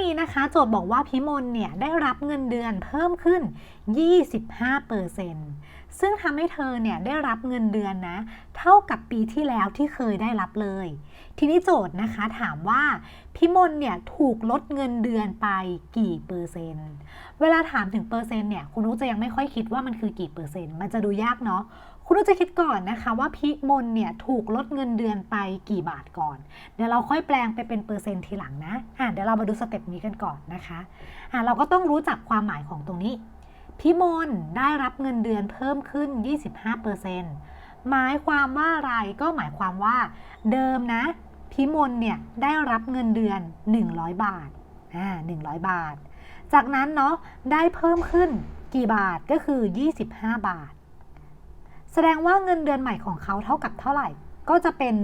นี้นะคะโจทย์บอกว่าพิมลเนี่ยได้รับเงินเดือนเพิ่มขึ้น 25%ซึ่งทำให้เธอเนี่ยได้รับเงินเดือนนะ เท่ากับปีที่แล้วที่เคยได้รับเลย ทีนี้โจทย์นะคะถามว่า พิมลเนี่ยถูกลดเงินเดือนไปกี่เปอร์เซ็นต์ เวลาถามถึงเปอร์เซ็นต์เนี่ยคุณนุกจะยังไม่ค่อยคิดว่ามันคือกี่เปอร์เซ็นต์ มันจะดูยากเนาะคุณนุกจะคิดก่อนนะคะว่าพิมลเนี่ยถูกลดเงินเดือนไปกี่บาทก่อน เดี๋ยวเราค่อยแปลงไปเป็นเปอร์เซ็นต์ทีหลังนะอะเดี๋ยวเรามาดูสเต็ปนี้กันก่อนนะคะอะเราก็ต้องรู้จักความหมายของตรงนี้พิมลได้รับเงินเดือนเพิ่มขึ้น 25%หมายความว่าอะไรก็หมายความว่าเดิมนะ พิมลเนี่ยได้รับเงินเดือน 100 บาทอ่า100 บาท จากนั้นเนาะได้เพิ่มขึ้นกี่บาทก็คือ 25 บาท แสดงว่าเงินเดือนใหม่ของเขาเท่ากับเท่าไหร่ ก็จะเป็น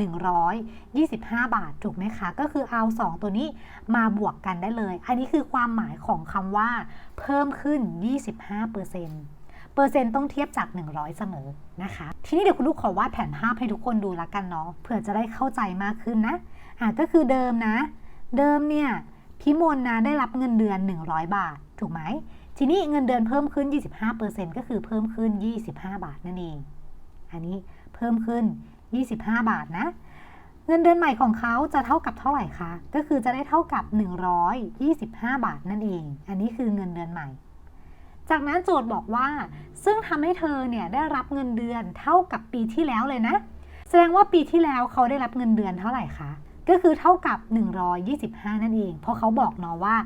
125 บาทถูกไหมคะ ก็คือเอา 2 ตัวนี้มาบวกกันได้เลย อันนี้คือความหมายของคำว่า เพิ่มขึ้น 25%เปอร์เซ็นต์ เปอร์เซ็นต์ต้องเทียบจาก 100 เสมอนะคะ ทีนี้เดี๋ยวคุณลูกขอวาดแผนภาพให้ทุกคนดูละกันเนาะเผื่อจะได้เข้าใจมากขึ้นนะอะก็คือเดิมนะ เดิมเนี่ยพิมลนะได้รับเงินเดือน 100 บาท ถูกไหมทีนี้เงินเดือนเพิ่มขึ้น 25%ก็คือเพิ่มขึ้น 25 บาทนั่นเอง อันนี้เพิ่มขึ้น 25 บาทนะ เงินเดือนใหม่ของเขาจะเท่ากับเท่าไหร่คะ ก็คือจะได้เท่ากับ 125 บาทนั่นเอง อันนี้คือเงินเดือนใหม่ จากนั้นโจทย์บอกว่า ซึ่งทำให้เธอเนี่ยได้รับเงินเดือนเท่ากับปีที่แล้วเลยนะ แสดงว่าปีที่แล้วเขาได้รับเงินเดือนเท่าไหร่คะก็คือเท่ากับ 125 นั่นเอง เพราะเขาบอกเนาะว่า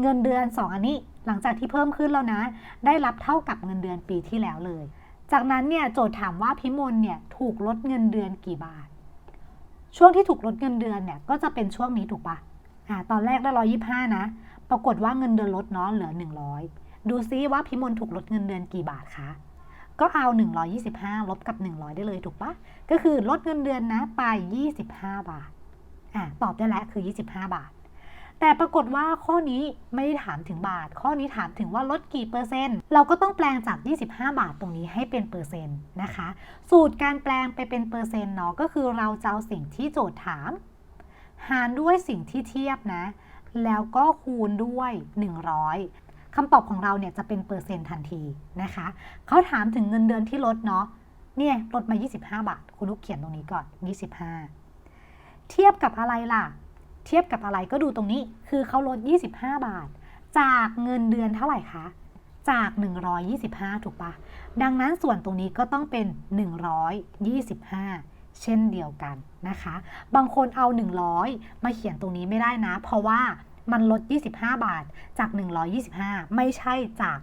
เงินเดือน 2 อันนี้หลังจากที่เพิ่มขึ้นแล้วนะ ได้รับเท่ากับเงินเดือนปีที่แล้วเลย จากนั้นเนี่ยโจทย์ถามว่าพิมลเนี่ยถูกลดเงินเดือนกี่บาท ช่วงที่ถูกลดเงินเดือนเนี่ยก็จะเป็นช่วงนี้ถูกปะอ่าตอนแรกได้ร้อยี่ห้านะ ปรากฏว่าเงินเดือนลดเนาะเหลือ 100 ดูซิว่าพิมลถูกลดเงินเดือนกี่บาทคะก็เอา 125 ลบกับ 100 ได้เลยถูกปะก็คือลดเงินเดือนนะไป 25 บาทอ่าตอบได้แล้วคือ 25 บาท แต่ปรากฏว่าข้อนี้ไม่ได้ถามถึงบาท ข้อนี้ถามถึงว่าลดกี่เปอร์เซ็นต์ เราก็ต้องแปลงจาก 25 บาทตรงนี้ให้เป็นเปอร์เซ็นต์นะคะ สูตรการแปลงไปเป็นเปอร์เซ็นต์เนาะก็คือเราจะเอาสิ่งที่โจทย์ถาม หารด้วยสิ่งที่เทียบนะ แล้วก็คูณด้วย 100 คำตอบของเราเนี่ยจะเป็นเปอร์เซ็นต์ทันทีนะคะเขาถามถึงเงินเดือนที่ลดเนาะเนี่ยลดมา 25 บาท คุณลูกเขียนตรงนี้ก่อน 25 เทียบกับอะไรล่ะ เทียบกับอะไรก็ดูตรงนี้คือเขาลด 25 บาท จากเงินเดือนเท่าไหร่คะจาก 125 ถูกปะดังนั้นส่วนตรงนี้ก็ต้องเป็น 125 เช่นเดียวกันนะคะ บางคนเอา 100 มาเขียนตรงนี้ไม่ได้นะ เพราะว่า มันลด 25 บาทจาก 125 ไม่ใช่จาก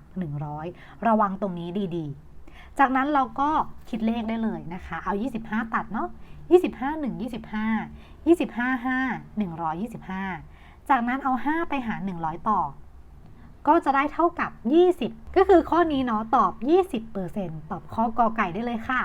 100 ระวังตรงนี้ดีๆ จากนั้นเราก็คิดเลขได้เลยนะคะ เอา 25 ตัดเนาะ25 1 25 25 5 125 จากนั้นเอา 5 ไปหาร100 ต่อ ก็จะได้เท่ากับ 20 ก็คือข้อนี้เนาะตอบ 20%ตอบข้อกอไก่ได้เลยค่ะ